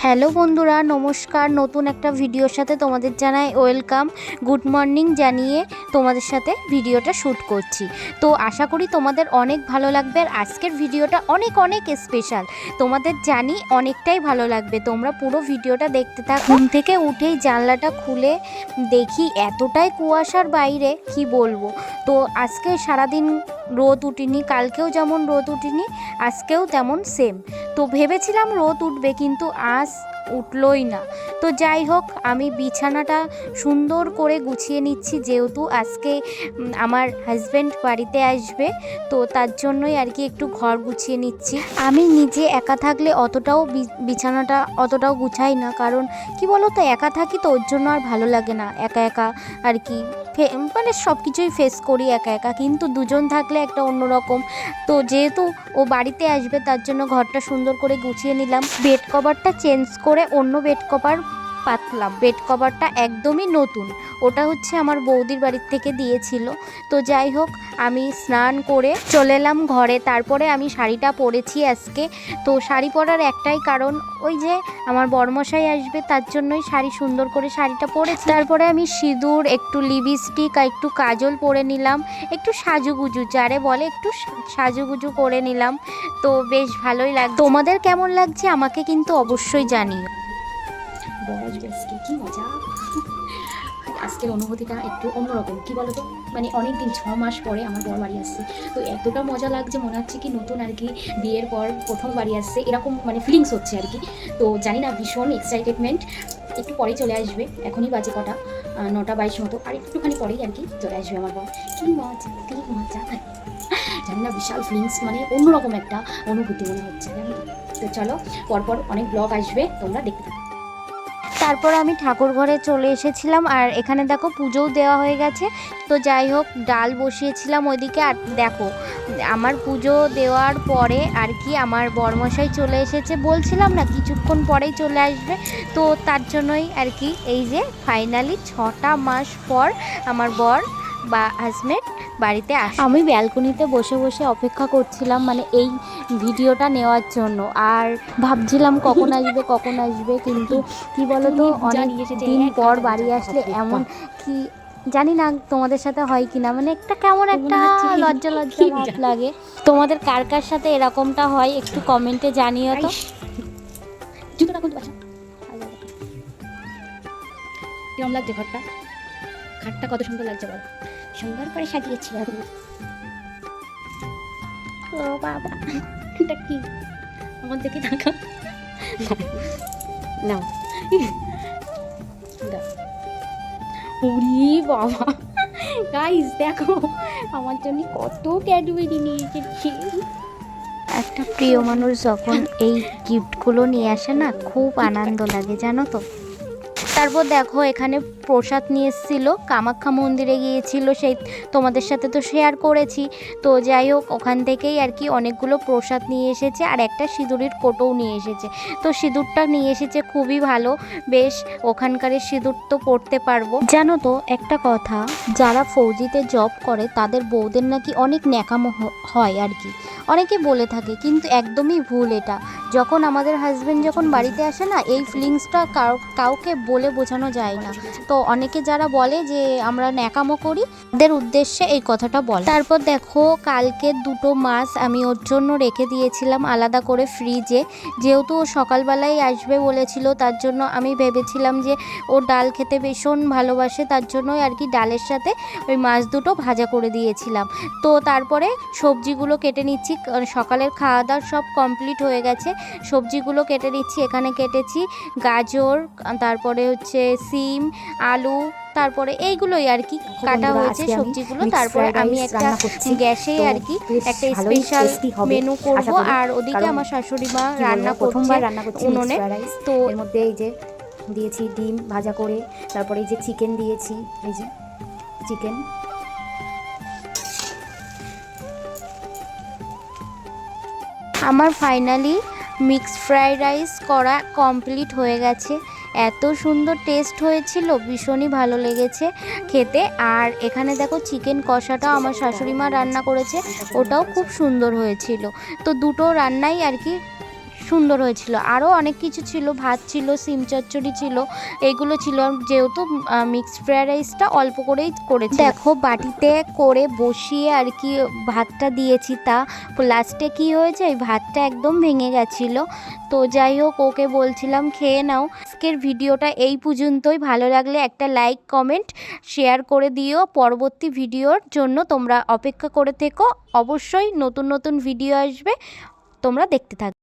Hello বন্ধুরা, নমস্কার। নতুন একটা ভিডিওর সাথে তোমাদের জানাই ওয়েলকাম গুড মর্নিং জানিয়ে তোমাদের সাথে ভিডিওটা শ্যুট করছি। তো আশা করি তোমাদের অনেক ভালো লাগবে আর আজকের ভিডিওটা অনেক অনেক স্পেশাল তোমাদের জানি অনেকটাই ভালো লাগবে। তোমরা পুরো ভিডিওটা দেখতে থাক। ঘুম থেকে উঠেই জানলাটা খুলে দেখি এতটাই কুয়াশার বাইরে, কি বলব? তো আজকে সারাদিন রোদ উঠিনি, কালকেও যেমন রোদ উঠিনি, আজকেও তেমন সেম তো ভেবেছিলাম রোদ উঠবে, কিন্তু আজ উঠলই না। তো যাই হোক, আমি বিছানাটা সুন্দর করে গুছিয়ে নিচ্ছি, যেহেতু আজকে আমার হাজব্যান্ড বাড়িতে আসবে, তো তার জন্যই আর কি একটু ঘর গুছিয়ে নিচ্ছি। আমি নিজে একা থাকলে অতটাও বিছানাটা অতটাও গুছাই না, কারণ কি বলো তো একা থাকি তো ওর জন্য আর ভালো লাগে না। একা একা আর কি মানে সব কিছুই ফেস করি একা একা, কিন্তু দুজন থাকলে একটা অন্যরকম। তো যেহেতু ও বাড়িতে আসবে, তার জন্য ঘরটা সুন্দর করে গুছিয়ে নিলাম। বেড কভারটা চেঞ্জ করে অন্য বেড কভার পাতলাম। বেড কভারটা একদমই নতুন। ওটা হচ্ছে আমার বৌদির বাড়ির থেকে দিয়েছিল। তো যাই হোক, আমি স্নান করে চলে এলাম ঘরে। তারপরে আমি শাড়িটা পরেছি আজকে। তো শাড়ি পরার একটাই কারণ, ওই যে আমার বরমশাই আসবে, তার জন্যই শাড়ি সুন্দর করে শাড়িটা পরেছি। তারপরে আমি সিঁদুর, একটু লিপস্টিক আর একটু কাজল পরে নিলাম। একটু সাজুগুজু, যারে বলে একটু সাজুগুজু করে নিলাম। তো বেশ ভালোই লাগছে। তোমাদের কেমন লাগছে আমাকে কিন্তু অবশ্যই জানিও। বড় আজকে কি মজা আজকের অনুভূতিটা একটু অন্যরকম, কি বলতো? মানে অনেক দিন ছ মাস পরে আমার বর বাড়ি আসছে। তো এতটা মজা লাগছে, মনে হচ্ছে কি নতুন আর কি বিয়ের পর প্রথম বাড়ি আসছে। এরকম মানে ফিলিংস হচ্ছে আর কি। তো জানি না, ভীষণ এক্সাইটেডমেন্ট একটু পরে চলে আসবে, এখনই বাজে কটা নটা বাইশ মতো। আর একটুখানি পরেই আর কি চলে আসবে আমার বর। কি মজা কি মজা। জানি না, বিশাল ফিলিংস মানে অন্যরকম একটা অনুভূতি মনে হচ্ছে, জানি? তো? তো চলো, পরপর অনেক ব্লগ আসবে, তোমরা দেখতে থাকো। তারপর আমি ঠাকুর ঘরে চলে এসেছিলাম আর এখানে দেখো পুজোও দেওয়া হয়ে গেছে। তো যাই হোক, ডাল বসিয়েছিলাম ওইদিকে আর দেখো, আমার পুজো দেওয়ার পরে আর কি আমার বরমশাই চলে এসেছে। বলছিলাম না, কিছুক্ষণ পরেই চলে আসবে। তো তার জন্যই আর কি এই যে ফাইনালি ছটা মাস পর আমার বর বা হাজবেন্ড বাড়িতে আস। আমি ব্যালকনিতে বসে বসে অপেক্ষা করছিলাম মানে এই ভিডিওটা নেওয়ার জন্য। আর ভাবছিলাম কখন আসবে কখন আসবে কিন্তু কি বলতো অনেক দিন পর বাড়ি আসলে এমন কি জানি না তোমাদের সাথে হয় কি না মানে একটা কেমন একটা লজ্জা লজ্জা ভাব লাগে। তোমাদের কার কার সাথে এরকমটা হয় একটু কমেন্টে জানিও তো। জুতোটা কিরম লাগছে ঘরটা? খাটটা কত সুন্দর লাগছে বলো। সুন্দর করে সাজিয়েছি আমি ও বাবা, এটা কি? আমার দেখে থাকা নাও। বাবা গাইস দেখো, আমার জন্য কত ক্যাডবেরি নিয়ে এসেছি একটা প্রিয় মানুষ যখন এই গিফটগুলো নিয়ে আসে না, খুব আনন্দ লাগে, জানো তো? তারপর দেখো, এখানে প্রসাদ নিয়ে এসেছিল, কামাখ্যা মন্দিরে গিয়েছিল, সেই তোমাদের সাথে তো শেয়ার করেছি। তো যাই হোক, ওখান থেকেই আর কি অনেকগুলো প্রসাদ নিয়ে এসেছে, আর একটা সিঁদুরের কোটোও নিয়ে এসেছে। তো সিঁদুরটা নিয়ে এসেছে খুবই ভালো, বেশ ওখানকার সিঁদুর তো পড়তে পারব। জানো তো, একটা কথা, যারা ফৌজিতে জব করে, তাদের বউদের নাকি অনেক ন্যাকামো হয় আর কি। অনেকে বলে থাকে, কিন্তু একদমই ভুল এটা। যখন আমাদের হাজব্যান্ড যখন বাড়িতে আসে না, এই ফিলিংসটা কাউকে বলে বোঝানো যায় না। তো অনেকে যারা বলে যে, আমরা ন্যাকামো করি, তাদের উদ্দেশ্যে এই কথাটা বল। তারপর দেখো, কালকে দুটো মাছ আমি ওর জন্য রেখে দিয়েছিলাম আলাদা করে ফ্রিজে যেহেতু ও সকালবেলায় আসবে বলেছিল, তার জন্য আমি ভেবেছিলাম যে, ও ডাল খেতে ভীষণ ভালোবাসে, তার জন্যই আর কি ডালের সাথে ওই মাছ দুটো ভাজা করে দিয়েছিলাম। তো তারপরে সবজিগুলো কেটে নিচ্ছি সকালের খাওয়া দাওয়া সব কমপ্লিট হয়ে গেছে। সবজিগুলো কেটে দিচ্ছি এখানে কেটেছি গাজর তারপরে হচ্ছে সিম আলু তারপরে এইগুলোই আর কি কাটা হয়েছে সবজিগুলো তারপরে আমি একটা। গ্যাসে আর কি একটা স্পেশাল মেনু করব আর ওদিকে আমার শাশুড়ি মা রান্না প্রথমবার রান্না করছি উনুনে। তো এর মধ্যে এই যে দিয়েছি ডিম ভাজা করে তারপরে এই যে চিকেন দিয়েছি এই যে চিকেন আমার ফাইনালি মিক্সড ফ্রাইড রাইস করা কমপ্লিট হয়ে গেছে। এত সুন্দর টেস্ট হয়েছিল, ভীষণই ভালো লেগেছে খেতে। আর এখানে দেখো চিকেন কষাটাও আমার শাশুড়ি মা রান্না করেছে, ওটাও খুব সুন্দর হয়েছিল। তো দুটো রান্নাই আর কি সুন্দর হয়েছিল। আরও অনেক কিছু ছিল, ভাত ছিল, সিম চচ্চড়ি ছিল, এগুলো ছিল। যেহেতু মিক্সড ফ্রায়েড রাইসটা অল্প করেই করেছি। দেখো, বাটিতে করে বসিয়ে আর কি ভাতটা দিয়েছি তা। লাস্টে কি হয়েছে? ওই ভাতটা একদম ভেঙে গেছিল। তো যাই হোক, ওকে বলছিলাম, খেয়ে নাও। আজকের ভিডিওটা এই পর্যন্তই। ভালো লাগলে একটা লাইক কমেন্ট শেয়ার করে দিও। পরবর্তী ভিডিওর জন্য তোমরা অপেক্ষা করে থেকো। অবশ্যই নতুন নতুন ভিডিও আসবে। তোমরা দেখতে থাকবে